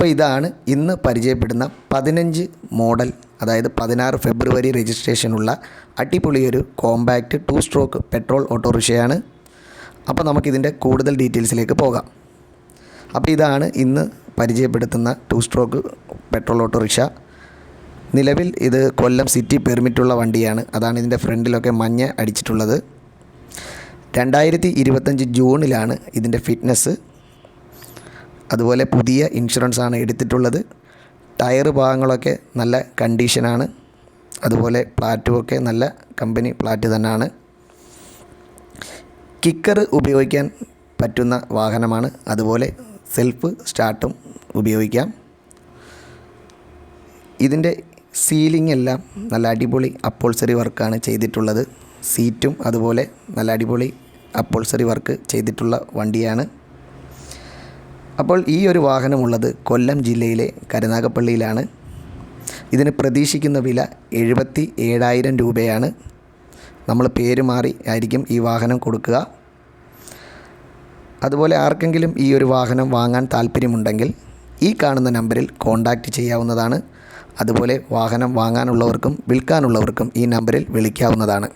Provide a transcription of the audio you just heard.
അപ്പോൾ ഇതാണ് ഇന്ന് പരിചയപ്പെടുന്ന പതിനഞ്ച് മോഡൽ അതായത് പതിനാറ് ഫെബ്രുവരി രജിസ്ട്രേഷനുള്ള അടിപൊളിയൊരു കോമ്പാക്റ്റ് ടു സ്ട്രോക്ക് പെട്രോൾ ഓട്ടോറിക്ഷയാണ്. അപ്പോൾ നമുക്കിതിന്റെ കൂടുതൽ ഡീറ്റെയിൽസിലേക്ക് പോകാം. അപ്പോൾ ഇതാണ് ഇന്ന് പരിചയപ്പെടുത്തുന്ന ടു സ്ട്രോക്ക് പെട്രോൾ ഓട്ടോറിക്ഷ. നിലവിൽ ഇത് കൊല്ലം സിറ്റി പെർമിറ്റുള്ള വണ്ടിയാണ്. അതാണ് ഇതിന്റെ ഫ്രണ്ടിലൊക്കെ മഞ്ഞ അടിച്ചിട്ടുള്ളത്. രണ്ടായിരത്തി ഇരുപത്തഞ്ച് ജൂണിലാണ് ഇതിന്റെ ഫിറ്റ്നസ്. അതുപോലെ പുതിയ ഇൻഷുറൻസ് ആണ് എടുത്തിട്ടുള്ളത്. ടയർ ഭാഗങ്ങളൊക്കെ നല്ല കണ്ടീഷനാണ്. അതുപോലെ പ്ലാറ്റുമൊക്കെ നല്ല കമ്പനി പ്ലാറ്റ് തന്നെയാണ് കിക്കർ ഉപയോഗിക്കാൻ പറ്റുന്ന വാഹനമാണ്. അതുപോലെ സെൽഫ് സ്റ്റാർട്ടും ഉപയോഗിക്കാം. ഇതിന്റെ സീലിംഗ് എല്ലാം നല്ല അടിപൊളി അപ്പോൾസറി വർക്കാണ് ചെയ്തിട്ടുള്ളത്. സീറ്റും അതുപോലെ നല്ല അടിപൊളി അപ്പോൾസറി വർക്ക് ചെയ്തിട്ടുള്ള വണ്ടിയാണ്. അപ്പോൾ ഈ ഒരു വാഹനമുള്ളത് കൊല്ലം ജില്ലയിലെ കരുനാഗപ്പള്ളിയിലാണ്. ഇതിന് പ്രതീക്ഷിക്കുന്ന വില എഴുപത്തി ഏഴായിരം രൂപയാണ്. നമ്മൾ പേര് മാറി ആയിരിക്കും ഈ വാഹനം കൊടുക്കുക. അതുപോലെ ആർക്കെങ്കിലും ഈ ഒരു വാഹനം വാങ്ങാൻ താല്പര്യമുണ്ടെങ്കിൽ ഈ കാണുന്ന നമ്പറിൽ കോൺടാക്റ്റ് ചെയ്യാവുന്നതാണ്. അതുപോലെ വാഹനം വാങ്ങാനുള്ളവർക്കും വിൽക്കാനുള്ളവർക്കും ഈ നമ്പറിൽ വിളിക്കാവുന്നതാണ്.